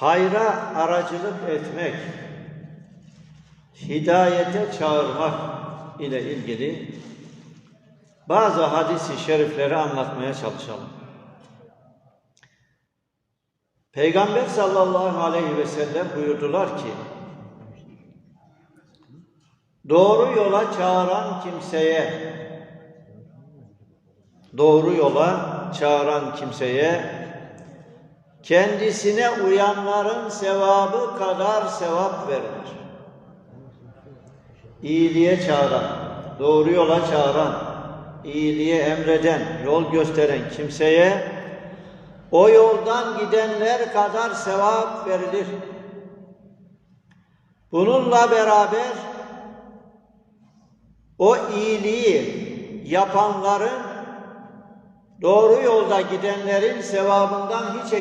hayra aracılık etmek, hidayete çağırmak ile ilgili bazı hadisi şerifleri anlatmaya çalışalım. Peygamber sallallahu aleyhi ve sellem buyurdular ki, doğru yola çağıran kimseye, doğru yola çağıran kimseye, kendisine uyanların sevabı kadar sevap verilir. İyiliğe çağıran, doğru yola çağıran, iyiliğe emreden, yol gösteren kimseye o yoldan gidenler kadar sevap verilir. Bununla beraber o iyiliği yapanların doğru yolda gidenlerin sevabından hiç